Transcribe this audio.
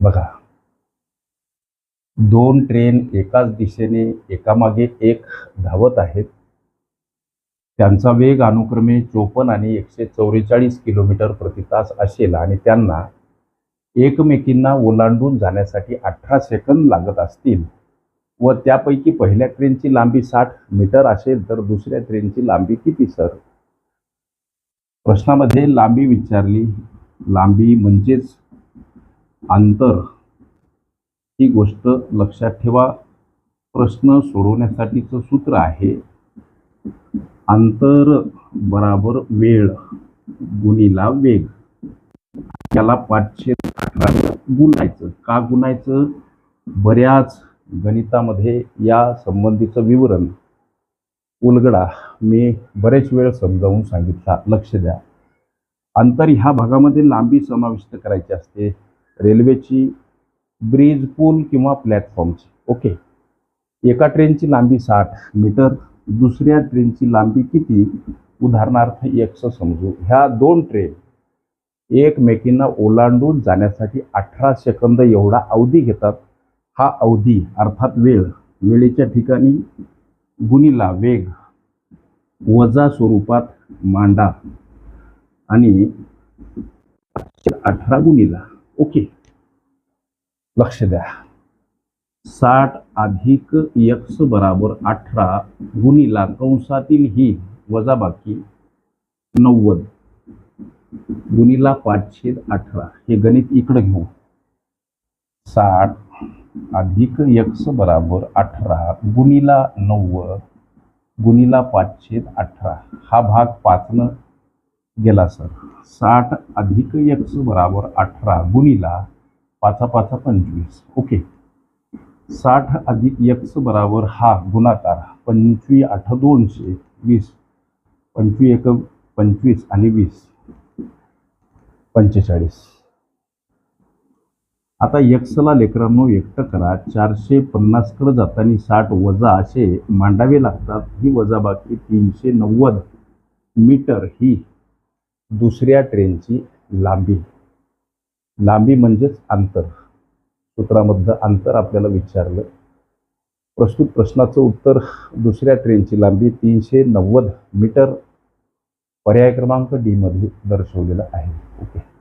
बघा. दोन ट्रेन एकाच दिशेने एकामागे एक धावत आहेत. त्यांचा वेग अनुक्रमे चोपन्न आणि एकशे चौवेचाळीस किलोमीटर प्रति तास असेल आणि त्यांना एकमेकींना ओलांडून जाण्यासाठी अठरा सेकंद लागत असतील व त्यापैकी पहिल्या ट्रेनची लांबी साठ मीटर असेल तर दुसऱ्या ट्रेनची लांबी किती सर प्रश्नामध्ये लांबी विचारली. लांबी म्हणजेच अंतर. ही गोष्ट लक्षात ठेवा. प्रश्न सोडवण्यासाठीचं सूत्र आहे अंतर बराबर वेळ गुणीला वेग. याला पाचशे अठरा गुणायचं. का गुणायचं? बऱ्याच गणितामध्ये या संबंधीचं विवरण. उलगडा मी बरेच वेळ समजावून सांगितला. लक्ष द्या. अंतर ह्या भागामध्ये लांबी समाविष्ट करायची असते. रेल्वेची ब्रिज पूल किंवा प्लॅटफॉर्मची ओके एका ट्रेनची लांबी साठ मीटर दुसऱ्या ट्रेनची लांबी किती? उदाहरणार्थ एक्स समजू. ह्या दोन ट्रेन एकमेकींना ओलांडून जाण्यासाठी अठरा सेकंद एवढा अवधी घेतात. हा अवधी अर्थात वेळ. वेळेच्या ठिकाणी गुणीला वेग वजा स्वरूपात मांडा आणि अठरा गुणीला ओके. लक्ष द्या. साठ अधिक यक्स बराबर अठरा गुणीला कंसातील ही वजाबाकी नव्वद गुणीला पाचशे अठरा. हे गणित इकडं घेऊ. साठ अधिक यक्स बराबर अठरा गुणीला नव्वद गुणीला पाचशे अठरा. हा भाग पाचनं गेला सर. साठ अधिक यक्स बराबर अठरा गुणिला पाचा पाचा पंचवीस. ओके. साठ अधिक यक्स बराबर हा गुणाकार पंचवी आठ दोनशे वीस. पंचवी एक पंचवीस आणि वीस. पंचेचाळीस. आता यक्सला लेकरांनो एकटं करा. चारशे पन्नासकडे जाताना साठ वजा असे मांडावे लागतात. ही वजाबाकी तीनशे नव्वद मीटर ही दुसऱ्या ट्रेनची लांबी. लांबी म्हणजेच अंतर. सूत्रामधलं अंतर आपल्याला विचारलं. प्रस्तुत प्रश्नाचं उत्तर दुसऱ्या ट्रेनची लांबी तीनशे नव्वद मीटर पर्याय क्रमांक डीमध्ये दर्शवलेला दर्शवलेलं आहे. ओके.